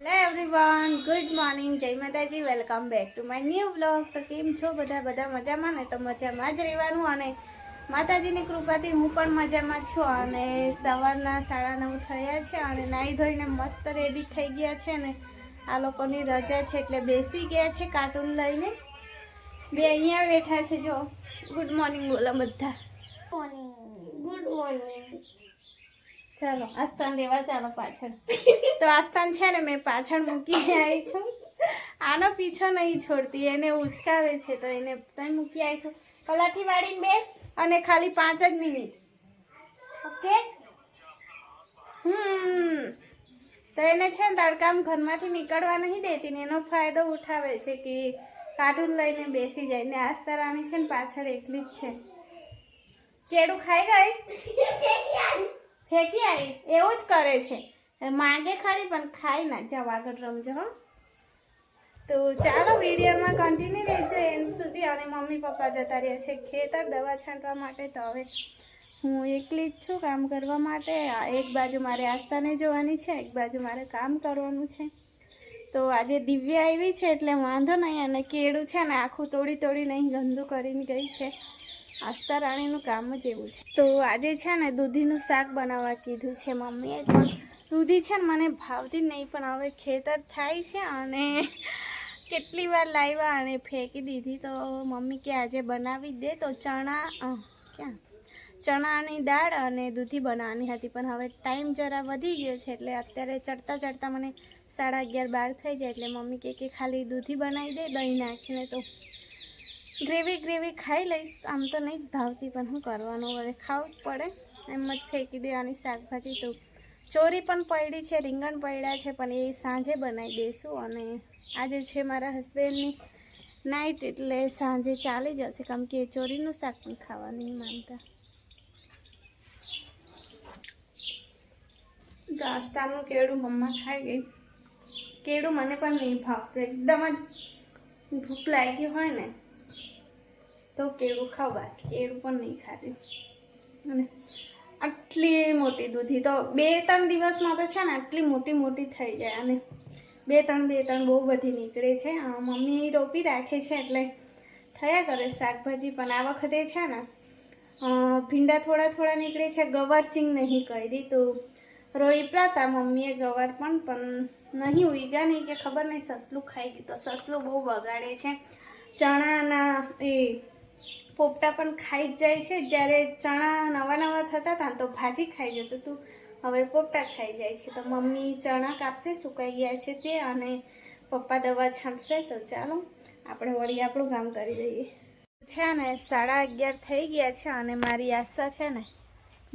Hello everyone good morning જય માતાજી welcome back to my new blog તો કેમ છો બધા? બધા મજામાં ને? તો મજામાં જ રહેવાનું અને માતાજીની કૃપાથી હું પણ મજામાં છું અને સવારના સાડા નવ થયા છે અને નાહી ધોઈને મસ્ત રેડી થઈ ગયા છે ને આ લોકોની રજા છે એટલે બેસી ગયા છે કાર્ટૂન લઈને. બે અહીંયા બેઠા છે, જો. ગુડ મોર્નિંગ બોલો બધા. ગુડ મોર્નિંગ ચાલો, આસ્થાન લેવા ચાલો પાછળ. તો આસ્થાન છે ને, મેં પાછળ મૂકી આવી છું. આનો પીછો નહીં છોડતી, એને ઉચકાવે છે, તો એને તમે મૂકી આવી છું. પલાઠી વાળીને બેસ, અને ખાલી પાંચ જ મિનિટ. ઓકે? હમ. તો એને છે ને, તડકામ ઘરમાંથી નીકળવા નહીં દેતી ને એનો ફાયદો ઉઠાવે છે કે કાર્ટૂન લઈને બેસી જાય. ને આસ્થા રાણી છે ને, પાછળ એકલી જ છે. કેળું ખાઈ ગઈ? ફેંકી આવી. એવું જ કરે છે. માગે ખરી, પણ ખાઈ ના. જાવ આગળ રમજો, હો. તો ચાલો વિડીયોમાં કન્ટિન્યુ રહેજો. એન્ડ સુધી અને મમ્મી પપ્પા જતા રહ્યા છે ખેતર દવા છાંટવા માટે. તો હવે હું એકલી જ છું કામ કરવા માટે. એક બાજુ મારે આસ્થાને જોવાની છે, એક બાજુ મારે કામ કરવાનું છે. તો આજે દિવ્યા આવી છે એટલે વાંધો નહીં અને કેળું છે ને આખું તોડી તોડી નહીં ગંદુ કરીને ગઈ છે. આસ્તા રાણીનું કામ જ એવું છે. તો આજે છે ને દૂધીનું શાક બનાવવા કીધું છે મમ્મીએ પણ દૂધી છે ને મને ભાવતી નહીં, પણ હવે ખેતર થાય છે અને કેટલી વાર લાવ્યા અને ફેંકી દીધી. તો મમ્મી કે આજે બનાવી દે તો ચણા ક્યાં? ચણાની દાળ અને દૂધી બનાવવાની હતી. પણ હવે ટાઈમ જરા વધી ગયો છે એટલે અત્યારે ચડતા ચડતા મને સાડા અગિયાર બાર થઈ જાય એટલે મમ્મી કહે કે ખાલી દૂધી બનાવી દે, દહીં નાખીને તો ગ્રેવી ગ્રેવી ખાઈ લઈશ. આમ તો નહીં ભાવતી, પણ હું કરવાનું? હવે ખાવું જ પડે. એમ જ ફેંકી દેવાની શાકભાજી તો. ચોરી પણ પડી છે, રીંગણ પડ્યા છે, પણ એ સાંજે બનાવી દઈશું અને આજે છે મારા હસબન્ડની નાઇટ એટલે સાંજે ચાલી જશે. કેમ કે ચોરીનું શાક પણ ખાવાનું માનતા નાસ્તાનું કેળું મમ્મા ખાઈ ગઈ. કેળું મને પણ નહીં ભાવતું. એકદમ જ ભૂખ લાગી હોય ને, તો કેળું ખાવા કેળું પણ નહીં ખાતી. અને આટલી મોટી દૂધી. તો બે ત્રણ દિવસમાં તો છે ને આટલી મોટી મોટી થઈ જાય. અને બે ત્રણ બે ત્રણ બહુ બધી નીકળે છે. મમ્મી રોપી રાખે છે એટલે થયા કરે શાકભાજી. પણ આ વખતે છે ને ભીંડા થોડા થોડા નીકળે છે. ગવર સિંગ નહીં કરી. તો રોઈપરા તા મમ્મીએ ગવાર પણ પણ નહીં ઉગ્યા નહીં કે ખબર નહીં, સસલું ખાઈ ગયું. તો સસલું બહુ બગાડે છે. ચણાના એ પોપટા પણ ખાઈ જ જાય છે. જ્યારે ચણા નવા નવા થતા હતા તો ભાજી ખાઈ જતું હતું. હવે પોપટા ખાઈ જાય છે. તો મમ્મી ચણા કાપશે, સુકાઈ ગયા છે તે અને પપ્પા દવા છાંટશે. તો ચાલો, આપણે વળી આપણું કામ કરી દઈએ. છે ને, સાડા અગિયાર થઈ ગયા છે અને મારી આસ્થા છે ને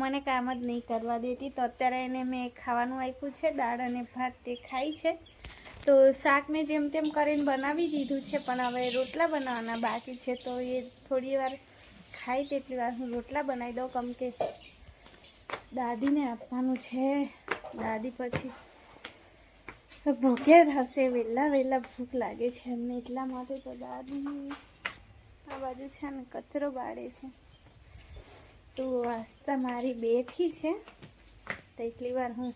મને કામ જ નહીં કરવા દેતી. તો અત્યારે એને મેં ખાવાનું આપ્યું છે, દાળ અને ભાત તે ખાઈ છે. તો શાક મેં જેમ તેમ કરીને બનાવી દીધું છે, પણ હવે રોટલા બનાવવાના બાકી છે. તો એ થોડી વાર ખાઈ તેટલી વાર હું રોટલા બનાવી દઉં. કેમ કે દાદીને આપવાનું છે. દાદી પછી ભૂખે થશે વહેલા વહેલા ભૂખ લાગે છે એમને એટલા માટે તો દાદી આ બાજુ છે ને કચરો બાળે છે. તો આસ્તા મારી બેઠી છે. તો એટલી વાર હું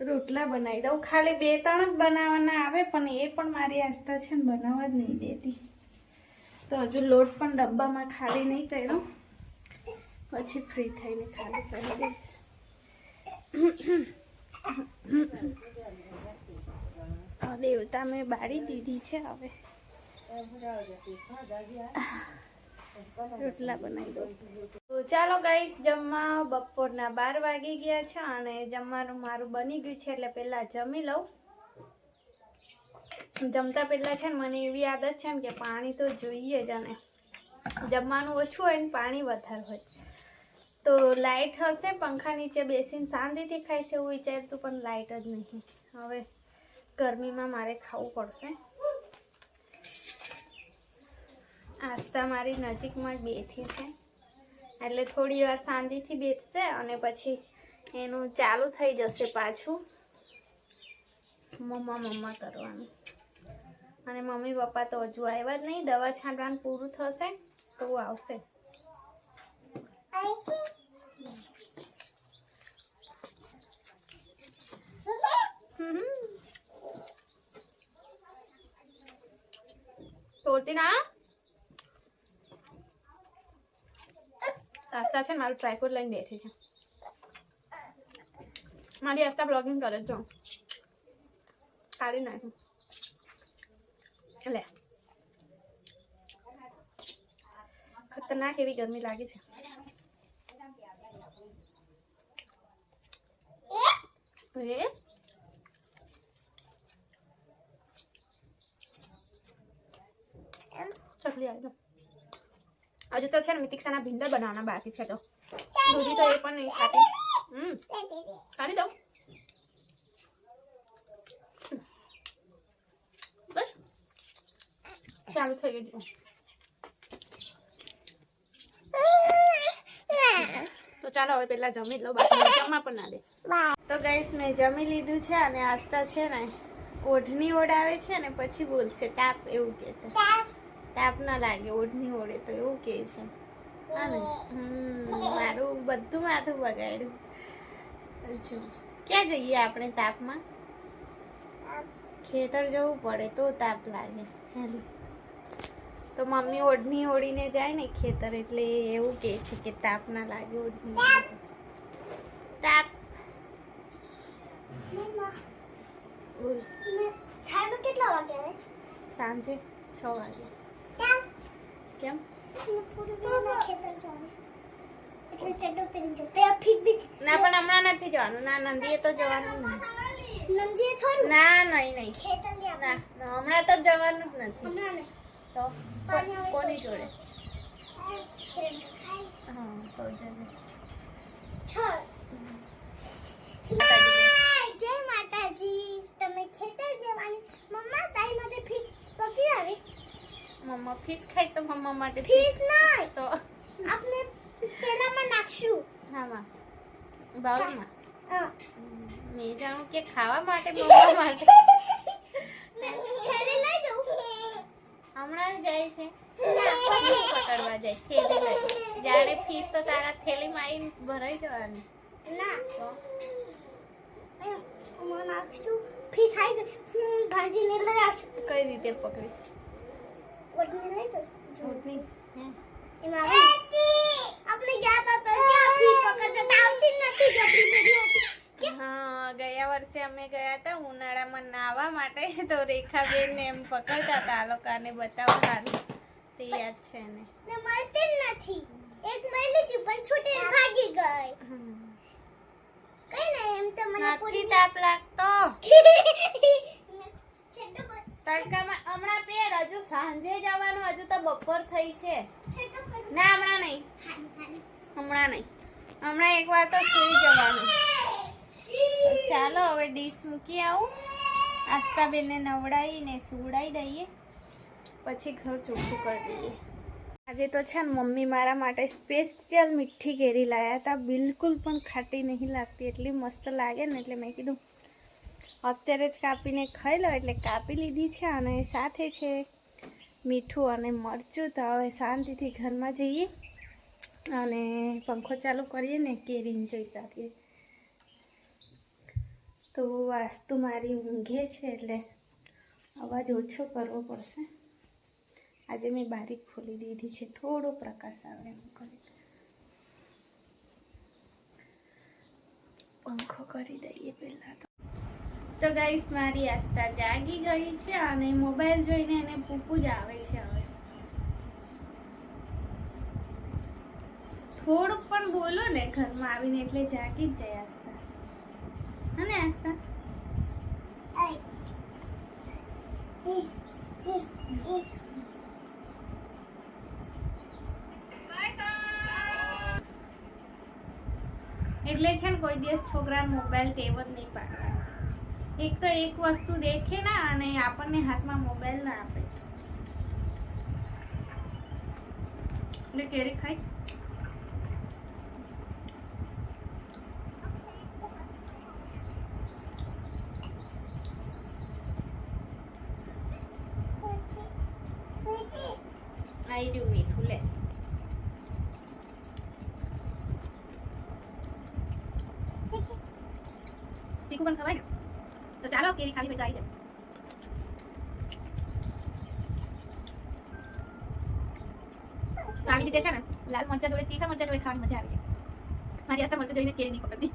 રોટલા બનાવી દઉં. ખાલી બે ત્રણ જ બનાવવાના આવે, પણ એ પણ મારી આસ્થા છે ને બનાવવા જ નહીં દેતી. તો હજુ લોટ પણ ડબ્બામાં ખાલી નહીં કર્યો. પછી ફ્રી થઈને ખાલી કરી દઈશ. દેવતા મેં બાળી દીધી છે હવે. રોટલા બનાવી દઉં. તો ચાલો ગાઈસ જમવા બપોરના બાર વાગી ગયા છે અને જમવાનું મારું બની ગયું છે એટલે પહેલાં જમી લઉં. જમતા પહેલાં છે ને મને એવી આદત છે ને કે પાણી તો જોઈએ જ અને જમવાનું ઓછું હોય ને પાણી વધારે હોય. તો લાઇટ હશે, પંખા નીચે બેસીને શાંતિથી ખાઈશ એવું વિચારતું, પણ લાઇટ જ નહીં. હવે ગરમીમાં મારે ખાવું પડશે. આસ્થા મારી નજીકમાં જ બેઠી છે. એટલે થોડી વાર શાંતિથી બેસશે અને પછી એનું ચાલુ થઈ જશે પાછું. મમ્મા મમ્મા કરવાનું. અને મમ્મી, પપ્પા તો હજુ આવ્યા જ નહીં. દવા છાંટવાનું પૂરું થશે તો આવશે. તોડતી ના? આસ્તા છે મારું ટ્રાયપોડ લઈને બેઠી છે. મારી આસ્તા બ્લોગિંગ કરે જો. કાઢી નાખું. લે. ખતરનાક એવી ગરમી લાગી છે. એ ચકલી આવી હજુ તો છે ને મિતિક્ષાના ભીંડર બનાવવાના બાકી છે તો. દૂધી તો એ પણ નહીં ખાતી. હમ. ખાલી દઉં. બસ. ચાલુ થઈ ગયું. તો ચાલો હવે પેલા જમી લો બાકી જમવા પણ ના દે. તો ગઈશ મેં જમી લીધું છે અને આસ્તા છે ને ઓઢની ઓઢાવે છે ને પછી બોલશે તાપ એવું કે છે તાપ ના લાગે ઓઢની ઓળે તો એવું કે છે. મારું બધું માથું બગાડ્યું. હજુ. ક્યાં જઈએ આપણે તાપમાં? ખેતર જવું પડે તો તાપ લાગે. હેલો. તો મમ્મી ઓઢની ઓળીને જાય ને ખેતર એટલે એવું કહે છે કે તાપ ના લાગે ઓઢની ઓઢે તાપ. બોલ. કેટલા વાગે આવે છે? સાંજે છ વાગે. કેમ એટલે ચડ્ડો પહેરી જો પેલા ફીટ બી છે. ના પણ હમણાં નથી જવાનું ના નંદીએ તો જવાનું નંદીએ થોડું ના નહીં નહીં ખેતર. ના હમણાં તો જવાનું જ નથી હમણાં નહીં તો કોની જોડે હા તો જને છ જય માતાજી તમે ખેતર જવાની મમ્મા તારી માટે ફીટ પકડી આવીશ મમ્મા ફિશ ખાય તો મમ્મા માટે ફિશ નહીં. તો. આપણે પેલામાં નાખશું. હા માં. બાઉલમાં મેં જાણું કે ખાવા માટે મમ્મા માટે. હમણાં જાય છે. પકડવા જાય થેલી લઈ જાણે ફીસ તો તારા થેલીમાં આવીને ભરાઈ જવાની. ના. તો. નાખશું. ફીસ આવી ગઈ. હું ગાંધીને લઈ આવશું. કઈ રીતે પકડીશ? ઓટને લઈ ચૂંટણી હે એમાં આપણે ગયા હતા તો ફી પકડતા આવતી નથી જબરી બધી હા ગયા વર્ષે અમે ગયા હતા ઉનાળામાં નાહવા માટે. તો રેખાબેન એમ પકડતા હતા આ લોકોને બતાવવા તે યાદ છે ને ને મળતી જ નથી એક મળી હતી પણ છૂટીને ભાગી ગઈ કઈ નહીં એમ તો મને નથી પૂરી તાપ લાગતો છેડો પર તડકામાં હમણાં પેર હજુ સાંજે જવાનું હજુ તો બપોર થઈ છે. ના હમણાં નહીં. હમણાં નહીં. હમણાં એકવાર તો સુઈ જવાનું. ચાલો હવે ડીશ મૂકી આવું. આસ્તાબેનને નવડાવીને સુવડાવી દઈએ. પછી ઘર ચોખ્ખું કરી દઈએ. આજે તો છે ને મમ્મી મારા માટે સ્પેશિયલ મીઠી કેરી લાવ્યા હતા. બિલકુલ પણ ખાટી નહીં લાગતી. એટલી મસ્ત લાગે ને એટલે મેં કીધું અત્યારે જ કાપીને ખાઈ લો. એટલે કાપી લીધી છે અને સાથે છે મીઠું અને મરચું તો હવે શાંતિથી ઘરમાં જઈએ. અને પંખો ચાલુ કરીએ ને કેરી એન્જોય કરીએ તો વાસ્તુ મારી ઊંઘે છે એટલે અવાજ ઓછો કરવો પડશે. આજે મેં બારીક ખોલી દીધી છે. થોડો પ્રકાશ આવે એમ કરી પંખો કરી દઈએ પહેલાં તો. તો ગાઈસ મારી આસ્થા જાગી ગઈ છે અને મોબાઈલ જોઈને એને પૂપું જ આવે છે હવે. થોડુંક પણ બોલો ને, ઘરમાં આવીને એટલે જાગી જ જાય આસ્થા. અને આસ્થા? એટલે છે ને કોઈ દિવસ છોકરાને મોબાઈલ ટેવ જ નહીં પાડવાનો. એક તો એક વસ્તુ દેખે ના અને આપણને હાથમાં મોબાઈલ ના આપે. એટલે કેરી ખાઈ? આઈ રહ્યું મીઠું, લે. તીખું પણ ખવાય ને? તો ચાલો કેરી ખાવી મજા આવી જાય આવી રીતે છે ને લાલ મરચા જોડે તીખા મરચા જોડે ખાવાની મજા આવી મારી આસ્તા મરચું જોઈને કેરી નહીં પકડતી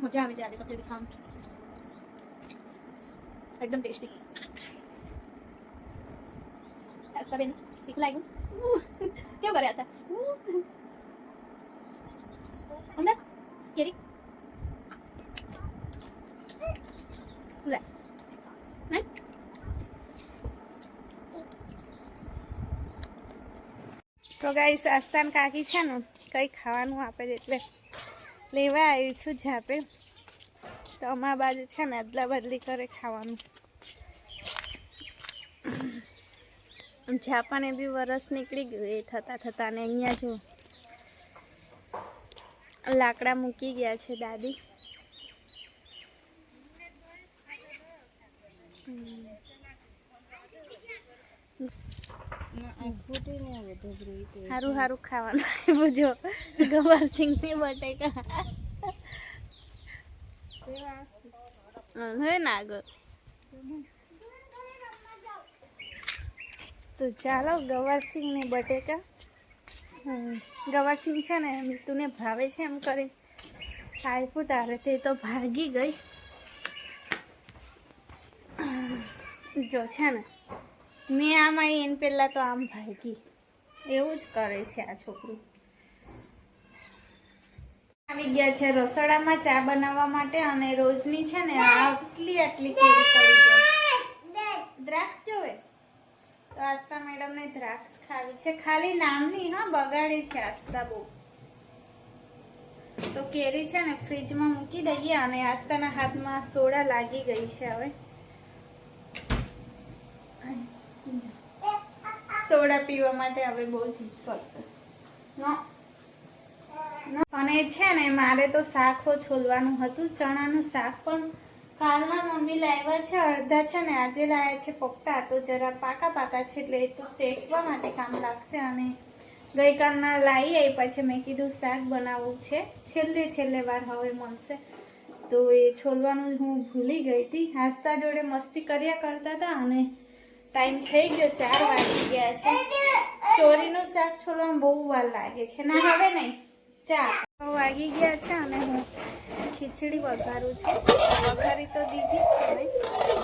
મજા આવી જાય કપડે ખાવાનું એકદમ ટેસ્ટી બેન તીખું લાગ્યું કેવું કરે આશા અંદર કેરી લે તો ગાઈસ આસ્તાન કાકી છે ને કંઈ ખાવાનું આપે એટલે લેવા આવી છું જાપે તો અમારા બાજુ છે ને અદલા બદલી કરે ખાવાનું. જાપાને બી વરસ નીકળી ગયું એ થતાં થતાં ને અહીંયા જો લાકડા મૂકી ગયા છે દાદી. સારું સારું ખાવાનું. આવ્યું જો ગવારસિંગની બટેકા. હવે ના આગળ. તો ચાલો ગવારસિંગ ને બટેકા. ગવારસિંગ છે ને, મીતુને ભાવે છે એમ કરી. આપ્યું તારે તે તો ભાગી ગઈ. જો, છે ને મેં આમાં એને પહેલાં તો આમ ભાગી. એવું જ કરે છે આ છોકરું. આવી ગયા છે રસોડામાં ચા બનાવવા માટે અને રોજની છે ને આટલી આટલી કેરી પડી દ્રાક્ષ જોવે? તો આસ્તા મેડમને દ્રાક્ષ ખાવી છે. ખાલી નામની, હા, બગાડી છે આસ્તા બહુ. તો કેરી છે ને ફ્રીજમાં મૂકી દઈએ અને આસ્તાના હાથમાં સોડા લાગી ગઈ છે હવે. સોડા પીવા માટે હવે બહુ જીદ કરશે. અને છે ને, મારે તો શાક છોલવાનું હતું, ચણાનું શાક પણ કાલના મમ્મી લાવ્યા છે, અડધા છે ને, આજે લાવ્યા છે પપ્પા, તો જરા પાકા પાકા છે, એટલે એ તો શેકવા માટે કામ લાગશે અને ગઈકાલના લાવી આવી પછી મેં કીધું શાક બનાવવું છે, છેલ્લે છેલ્લે વાર હવે મળશે. તો એ છોલવાનું હું ભૂલી ગઈ હતી. હાસ્તા જોડે મસ્તી કર્યા કરતા હતા અને ટાઈમ થઈ ગયો, ચાર વાગી ગયા છે. ચોરીનું શાક છોલવામાં બહુ વાર લાગે છે. ના, હવે નહીં. ચાર. વાગી ગયા છે અને હું ખીચડી વઘારું છું. વઘારી તો દીધી જ છે મેં.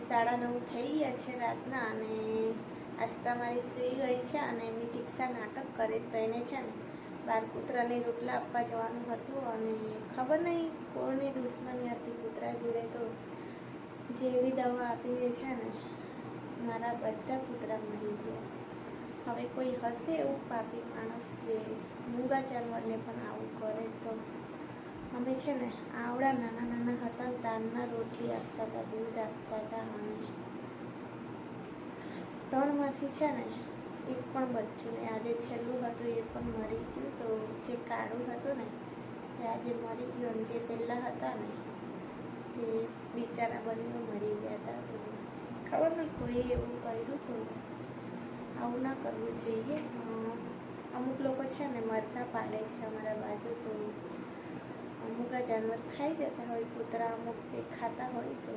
સાડા નવ થઈ ગયા છે રાતના અને આસ્તા મારી સૂઈ ગઈ છે અને એમની દીક્ષા નાટક કરે તો એને છે ને, બાર કૂતરાને રોટલા આપવા જવાનું હતું અને ખબર નહીં કોની દુશ્મની હતી કૂતરા જોડે તો. જેવી દવા આપીને છે ને, મારા બધા કૂતરા મરી ગયા. હવે કોઈ હશે એવું પાપી માણસ કે મૂગા જાનવરને પણ આવું કરે તો? અમે છે ને આવડા નાના નાના હતા તારના રોટલી આપતા હતા, દૂધ આપતા હતા, અને ત્રણમાંથી છે ને એક પણ બચ્ચું ને આજે છેલ્લું હતું, એ પણ મરી ગયું. તો જે કાળું હતું ને, એ આજે મરી ગયું. અને જે પહેલાં હતા ને તે બિચારા બંને મરી ગયા હતા. તો ખબર નહીં કોઈ એવું કર્યું તો આવું ના કરવું જોઈએ. અમુક લોકો છે ને મરતા પાડે છે અમારા બાજુ, તો અમુક જાનવર ખાઈ જતા હોય, કૂતરા અમુક તે ખાતા હોય તો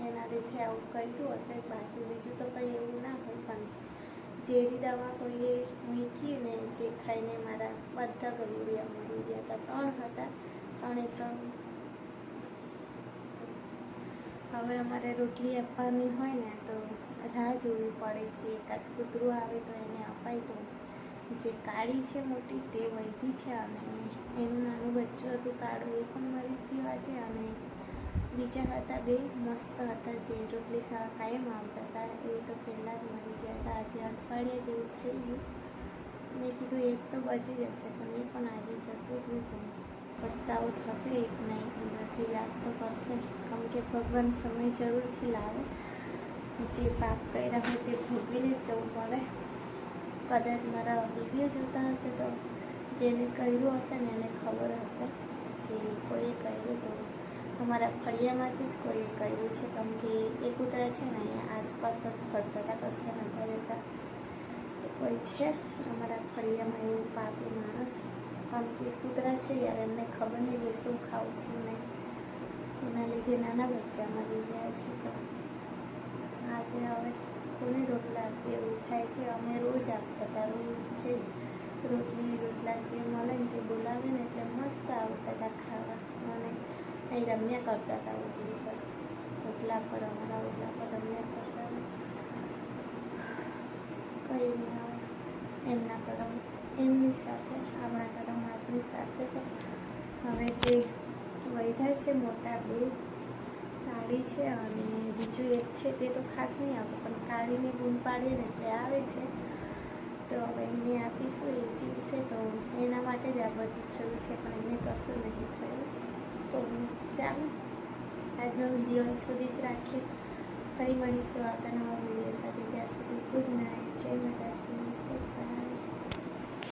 એના લીધે આવું કર્યું હશે. બાકી બીજું તો કંઈ એવું ના હોય. પણ ઝેરી દવા કોઈએ મૂકી તે ખાઈને મારા બધા ગલુડિયા મરી ગયા હતા. ત્રણ હતા. ત્રણે ત્રણ. હવે અમારે રોટલી આપવાની હોય ને, તો રાહ જોવી પડે કે એકાદ કૂતરું આવે તો એને અપાય તો. જે કાળી છે મોટી, તે વૈધી છે અને એનું નાનું બચ્ચું હતું કાળું એ પણ મરી ગયું આજે અને બીજા હતા બે મસ્ત હતા જે રોટલી ખાવા કાયમ આવતા હતા. એ તો પહેલાં જ મરી ગયા હતા. આજે અઠવાડિયા જેવું થઈ ગયું. મેં કીધું એક તો બચી જશે, પણ એ પણ આજે જતું જ તો પસ્તાવો થશે એક ના એક દિવસે યાદ તો કરશે. કેમ કે ભગવાન સમય જરૂરથી લાવે. જે પાપ કર્યા હોય તે ભોગવીને જ જવું પડે. કદાચ મારા વીડિયો જોતા હશે તો જેને કર્યું હશે ને એને ખબર હશે કે કોઈએ કર્યું તો અમારા ફળિયામાંથી જ કોઈએ કર્યું છે. કેમ કે એ કૂતરા છે ને અહીંયા આસપાસ જ ફરતા હતા, કશે નતા જતા તો કોઈ છે અમારા ફળિયામાં એવું પાપી માણસ? કેમ કે કૂતરા છે યાર, એમને ખબર નહીં કે શું ખાવું, શું નહીં. એના લીધે નાના બચ્ચા મરી ગયા છે તો આજે હવે કોને રોટલા આપીએ એવું થાય છે? અમે રોજ આપતા હતા, રોજ છે રોટલી, રોટલા જે મળે ને તે બોલાવે ને એટલે મસ્ત આવતા હતા ખાવા. અને અહીં રમ્યા કરતા હતા રોટલી પર. રોટલા પર, અમારા રોટલા પર રમ્યા કરતા હતા. કંઈ આવે એમના કરમ એમની સાથે, આપણા કરમ આપણી સાથે તો. હવે જે વૈધા છે, મોટા બે, કાળી છે અને બીજું એક છે, તે તો ખાસ નહીં આવતું, પણ કાળીને બૂમ પાડીએ ને એટલે આવે છે. તો હવે એને આપીશું, એ જીવ છે તો એના માટે જ આ બધું થયું છે, પણ એને કશું નહીં થયું. તો ચાલો. આજનો વીડિયો સુધી જ રાખીએ ફરી મળીશું આવતા નવા વીડિયો સાથે. ત્યાં સુધી ગુડ નાઇટ. જય માતાજી.